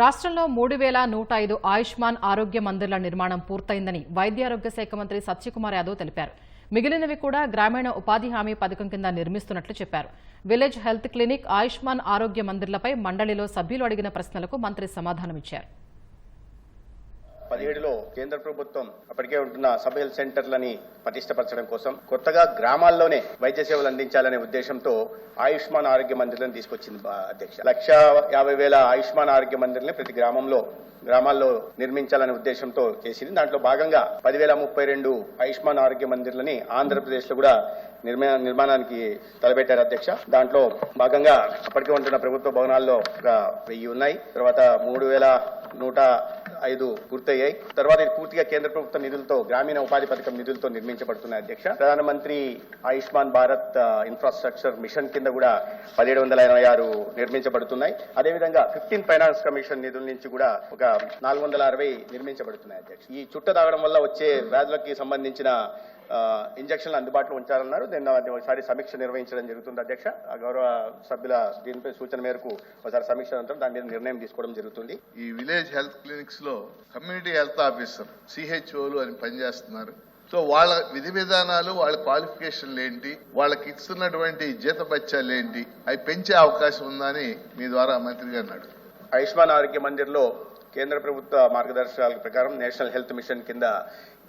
రాష్ట్రంలో మూడు వేల నూట ఐదు ఆయుష్మాన్ ఆరోగ్య మందిర్ల నిర్మాణం పూర్తయిందని వైద్యారోగ్య శాఖ మంత్రి సత్యకుమార్ యాదవ్ తెలిపారు. మిగిలినవి కూడా గ్రామీణ ఉపాధి హామీ పథకం కింద నిర్మిస్తున్నట్లు చెప్పారు. విలేజ్ హెల్త్ క్లినిక్ ఆయుష్మాన్ ఆరోగ్య మందిర్లపై మండలిలో సభ్యులు అడిగిన ప్రశ్నలకు మంత్రి సమాధానమిచ్చారు. పదిహేడులో కేంద్ర ప్రభుత్వం అప్పటికే ఉంటున్న సబ్ హెల్త్ సెంటర్లని పటిష్టపరచడం కోసం కొత్తగా గ్రామాల్లోనే వైద్య సేవలు అందించాలనే ఉద్దేశంతో ఆయుష్మాన్ ఆరోగ్య మందిర్లను తీసుకొచ్చింది అధ్యక్ష. లక్ష యాభై వేల ఆయుష్మాన్ ఆరోగ్య మందిర్ని ప్రతి గ్రామంలో గ్రామాల్లో నిర్మించాలనే ఉద్దేశంతో చేసింది. దాంట్లో భాగంగా పదివేల ముప్పై రెండు ఆయుష్మాన్ ఆరోగ్య మందిర్లని ఆంధ్రప్రదేశ్లో కూడా నిర్మాణానికి తలపెట్టారు అధ్యక్ష. దాంట్లో భాగంగా అప్పటికే ఉంటున్న ప్రభుత్వ భవనాల్లో ఒక వెయ్యి ఉన్నాయి. తర్వాత మూడు వేల నూట ఐదు పూర్తయ్యాయి. తర్వాత ఇది పూర్తిగా కేంద్ర ప్రభుత్వ నిధులతో గ్రామీణ ఉపాధి పథకం నిధులతో నిర్మించబడుతున్నాయి అధ్యక్ష. ప్రధానమంత్రి ఆయుష్మాన్ భారత్ ఇన్ఫ్రాస్ట్రక్చర్ మిషన్ కింద కూడా పదిహేడు వందల ఎనభై ఆరు నిర్మించబడుతున్నాయి. అదేవిధంగా ఫిఫ్టీన్ ఫైనాన్స్ కమిషన్ నిధుల నుంచి కూడా ఒక నాలుగు వందల అరవై నిర్మించబడుతున్నాయి అధ్యక్ష. ఈ చుట్ట తాగడం వల్ల వచ్చే వ్యాధులకి సంబంధించిన ఇంజక్షన్లు అందుబాటులో ఉంచాలన్నారు. దీన్ని ఒకసారి సమీక్ష నిర్వహించడం జరుగుతుంది అధ్యక్ష. గౌరవ సభ్యుల దీనిపై సూచన మేరకు ఒకసారి సమీక్ష అనంతరం దాని మీద నిర్ణయం తీసుకోవడం జరుగుతుంది. ఈ విలేజ్ హెల్త్ క్లినిక్స్లో కమ్యూనిటీ హెల్త్ ఆఫీసర్ సిహెచ్ఓలు అని పనిచేస్తున్నారు. సో వాళ్ళ విధి విధానాలు వాళ్ళ క్వాలిఫికేషన్లు ఏంటి వాళ్ళకి ఇస్తున్నటువంటి జీతబత్యాలు ఏంటి అవి పెంచే అవకాశం ఉందని మీ ద్వారా మంత్రి అన్నాడు అడుగు ఆయుష్మాన్ ఆరోగ్య మందిర్లో కేంద్ర ప్రభుత్వ మార్గదర్శకాల ప్రకారం నేషనల్ హెల్త్ మిషన్ కింద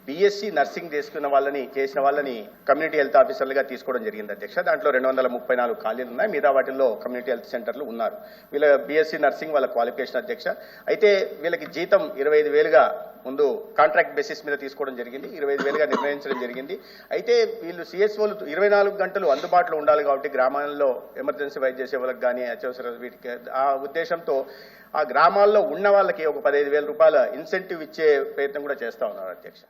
బీఎస్సీ నర్సింగ్ చేసుకున్న వాళ్ళని చేసిన వాళ్ళని కమ్యూనిటీ హెల్త్ ఆఫీసర్లుగా తీసుకోవడం జరిగింది అధ్యక్ష. దాంట్లో రెండు వందల ముప్పై నాలుగు ఖాళీలు ఉన్నాయి. మిగతా వాటిల్లో కమ్యూనిటీ హెల్త్ సెంటర్లు ఉన్నారు. వీళ్ళ బీఎస్సీ నర్సింగ్ వాళ్ళ క్వాలిఫికేషన్ అధ్యక్ష. అయితే వీళ్ళకి జీతం ఇరవై ఐదు వేలుగా ముందు కాంట్రాక్ట్ బేసిస్ మీద తీసుకోవడం జరిగింది. ఇరవై ఐదు వేలుగా నిర్ణయించడం జరిగింది. అయితే వీళ్ళు సిఎస్ఓలు ఇరవై నాలుగు గంటలు అందుబాటులో ఉండాలి కాబట్టి గ్రామాల్లో ఎమర్జెన్సీ వైద్య సేవలకు కానీ అత్యవసర వీటికి ఆ ఉద్దేశంతో ఆ గ్రామాల్లో ఉన్న వాళ్ళకి ఒక పదహైదు వేల రూపాయల ఇన్సెంటివ్ ఇచ్చే ప్రయత్నం కూడా చేస్తా ఉన్నారు అధ్యక్ష.